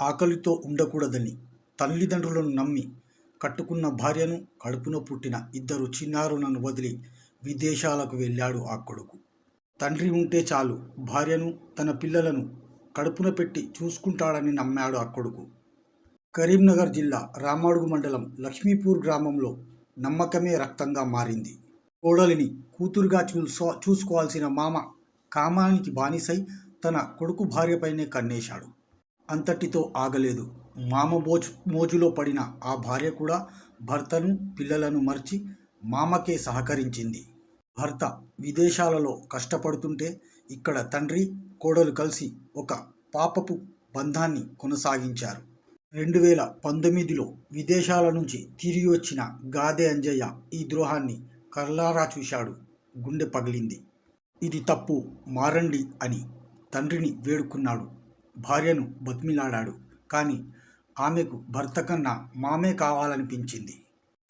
ఆకలితో ఉండకూడదని తల్లిదండ్రులను నమ్మి కట్టుకున్న భార్యను కడుపున పుట్టిన ఇద్దరు చిన్నారులను వదిలి విదేశాలకు వెళ్ళాడు ఆ కొడుకు. తండ్రి ఉంటే చాలు భార్యను తన పిల్లలను కడుపున పెట్టి చూసుకుంటాడని నమ్మాడు ఆ కొడుకు. కరీంనగర్ జిల్లా రామాడుగు మండలం లక్ష్మీపూర్ గ్రామంలో నమ్మకమే రక్తంగా మారింది. కోడలిని కూతురుగా చూసో చూసుకోవాల్సిన మామ కామానికి బానిసై తన కొడుకు భార్యపైనే కన్నేశాడు. అంతటితో ఆగలేదు. మామ మోజు మోజులో పడిన ఆ భార్య కూడా భర్తను పిల్లలను మర్చి మామకే సహకరించింది. భర్త విదేశాలలో కష్టపడుతుంటే ఇక్కడ తండ్రి కోడలు కలిసి ఒక పాపపు బంధాన్ని కొనసాగించారు. రెండు వేల పంతొమ్మిదిలో విదేశాల నుంచి తిరిగి వచ్చిన గాదే అంజయ్య ఈ ద్రోహాన్ని కర్లారా చూశాడు. గుండె పగిలింది. ఇది తప్పు మారండి అని తండ్రిని వేడుకున్నాడు. భార్యను బతిమిలాడాడు. కానీ ఆమెకు భర్త కన్నా మామే కావాలనిపించింది.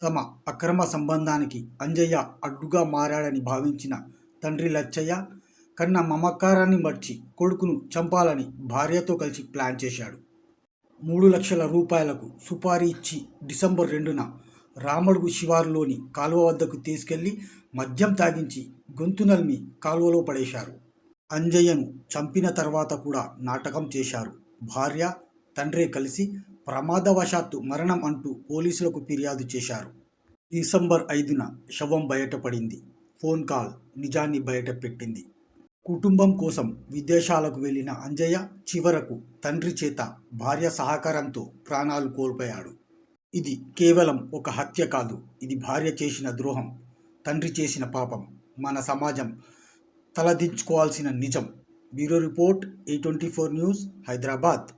తమ అక్రమ సంబంధానికి అంజయ్య అడ్డుగా మారాడని భావించిన తండ్రి లచ్చయ్య కన్న మమకారాన్ని మర్చి కొడుకును చంపాలని భార్యతో కలిసి ప్లాన్ చేశాడు. మూడు లక్షల రూపాయలకు సుపారీ ఇచ్చి డిసెంబర్ రెండున రామడుగు శివారులోని కాలువ వద్దకు తీసుకెళ్ళి మద్యం తాగించి గొంతు నల్మి కాలువలో పడేశారు. అంజయ్యను చంపిన తర్వాత కూడా నాటకం చేశారు. భార్య తండ్రి కలిసి ప్రమాదవశాత్తు మరణం అంటూ పోలీసులకు ఫిర్యాదు చేశారు. డిసెంబర్ ఐదున శవం బయటపడింది. ఫోన్ కాల్ నిజాన్ని బయటపెట్టింది. కుటుంబం కోసం విదేశాలకు వెళ్ళిన అంజయ్య చివరకు తండ్రి చేత భార్య సహకారంతో ప్రాణాలు కోల్పోయాడు. ఇది కేవలం ఒక హత్య కాదు ఇది భార్య చేసిన ద్రోహం తండ్రి చేసిన పాపం. మన సమాజం తలదించుకోవాల్సిన నిజం. Bureau report eight twenty four news Hyderabad.